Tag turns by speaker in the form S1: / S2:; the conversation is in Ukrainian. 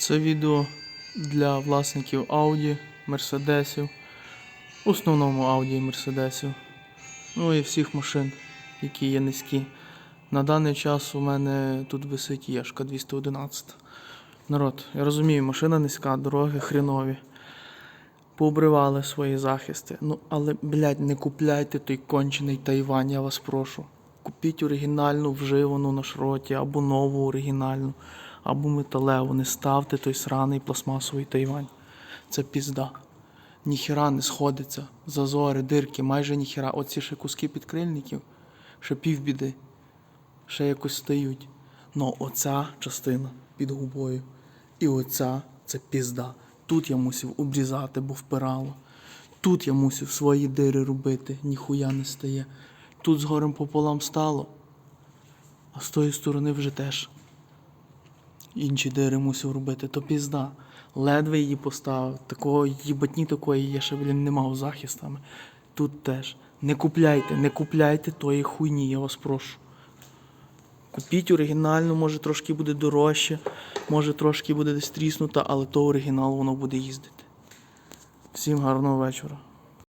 S1: Це відео для власників Audi, Мерседесів, в основному Audi і Мерседесів. Ну і всіх машин, які є низькі. На даний час у мене тут висить Єшка 211. Народ, я розумію, машина низька, дороги хрінові. Пообривали свої захисти. Ну, але, блядь, не купляйте той кончений Тайвань, я вас прошу. Купіть оригінальну вживану на шроті, або нову оригінальну, або металеву. Не ставте той сраний пластмасовий Тайвань. Це пізда. Ніхіра не сходиться. Зазори, дирки, майже ніхіра. Оці ще куски підкрильників, ще півбіди, ще якось стають. Но оця частина під губою. І оця це пізда. Тут я мусив обрізати, бо впирало. Тут я мусив свої дири робити, ніхуя не стає. Тут згорем пополам стало, а з тої сторони вже теж. Інші дири мусив робити, то пізда. Ледве її поставив. Такого їбатні такої я ще, блін, не мав захистами. Тут теж. Не купляйте, не купляйте тої хуйні, я вас прошу. Купіть оригінальну, може трошки буде дорожче, може трошки буде десь тріснута, але то оригінал воно буде їздити. Всім гарного вечора.